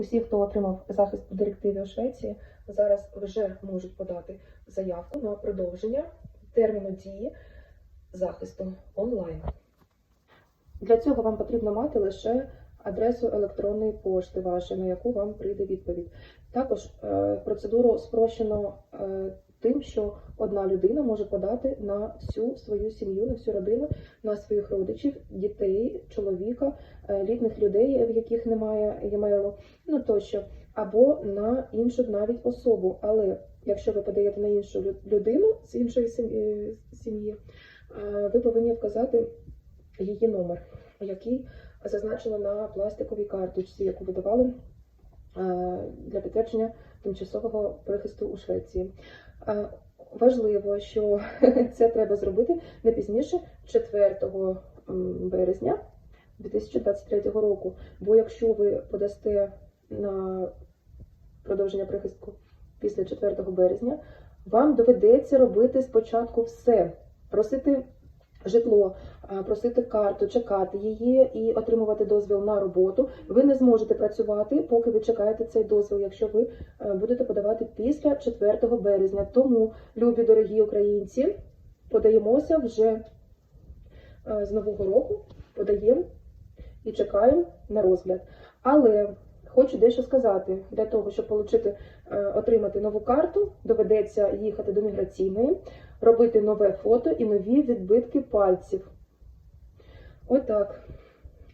Усі, хто отримав захист по директиві у Швеції, зараз вже можуть подати заявку на продовження терміну дії захисту онлайн. Для цього вам потрібно мати лише адресу електронної пошти вашої, на яку вам прийде відповідь. Також е, процедуру спрощено е, тим, що одна людина може подати на всю свою сім'ю, на всю родину, на своїх родичів, дітей, чоловіка, е, літніх людей, в яких немає емейлу, ну тощо, або на іншу навіть особу. Але якщо ви подаєте на іншу людину з іншої е, сім'ї, е, ви повинні вказати її номер, який зазначено на пластиковій карточці, яку видавали е, для підтвердження тимчасового прихисту у Швеції. Е, Важливо, що це треба зробити не пізніше 4 березня 2023 року. Бо якщо ви подасте на продовження прихистку після 4 березня, вам доведеться робити спочатку все, просити житло, просити карту, чекати її і отримувати дозвіл на роботу. Ви не зможете працювати, поки ви чекаєте цей дозвіл, якщо ви е, будете подавати після 4 березня. Тому, любі дорогі українці, подаємося вже е, з нового року, подаємо і чекаємо на розгляд. Але хочу дещо сказати: для того, щоб отримати нову карту, доведеться їхати до міграційної, робити нове фото і нові відбитки пальців. Отак.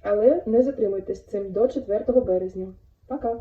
Але не затримуйтесь цим до 4 березня. Пока!